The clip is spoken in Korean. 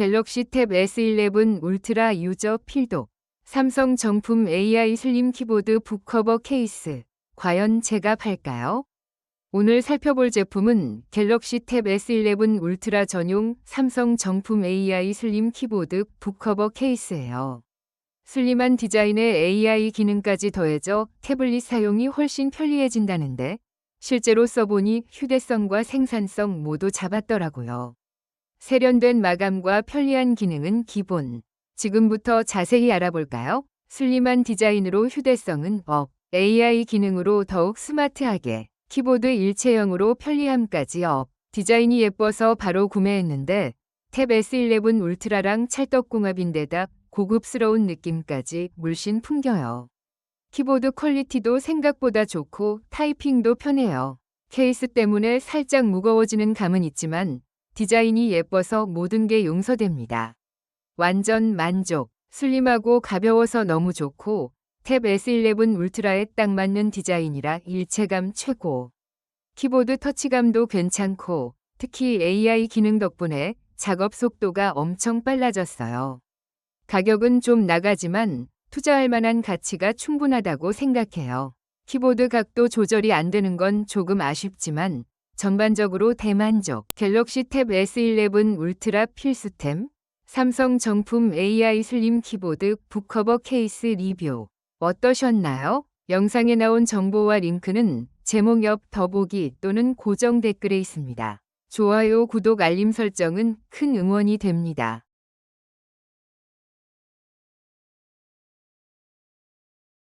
갤럭시 탭 S11 울트라 유저 필독, 삼성 정품 AI 슬림 키보드 북커버 케이스. 과연 제가 팔까요? 오늘 살펴볼 제품은 갤럭시 탭 S11 울트라 전용 삼성 정품 AI 슬림 키보드 북커버 케이스예요. 슬림한 디자인에 AI 기능까지 더해져 태블릿 사용이 훨씬 편리해진다는데 실제로 써보니 휴대성과 생산성 모두 잡았더라고요. 세련된 마감과 편리한 기능은 기본. 지금부터 자세히 알아볼까요? 슬림한 디자인으로 휴대성은 업, AI 기능으로 더욱 스마트하게, 키보드 일체형으로 편리함까지 업. 디자인이 예뻐서 바로 구매했는데 탭 S11 울트라랑 찰떡궁합인데다 고급스러운 느낌까지 물씬 풍겨요. 키보드 퀄리티도 생각보다 좋고 타이핑도 편해요. 케이스 때문에 살짝 무거워지는 감은 있지만 디자인이 예뻐서 모든 게 용서됩니다. 완전 만족. 슬림하고 가벼워서 너무 좋고 탭 S11 울트라에 딱 맞는 디자인이라 일체감 최고. 키보드 터치감도 괜찮고 특히 AI 기능 덕분에 작업 속도가 엄청 빨라졌어요. 가격은 좀 나가지만 투자할 만한 가치가 충분하다고 생각해요. 키보드 각도 조절이 안 되는 건 조금 아쉽지만 전반적으로 대만족. 갤럭시 탭 S11 울트라 필수템. 삼성 정품 AI 슬림 키보드 북커버 케이스 리뷰. 어떠셨나요? 영상에 나온 정보와 링크는 제목 옆 더보기 또는 고정 댓글에 있습니다. 좋아요, 구독, 알림 설정은 큰 응원이 됩니다.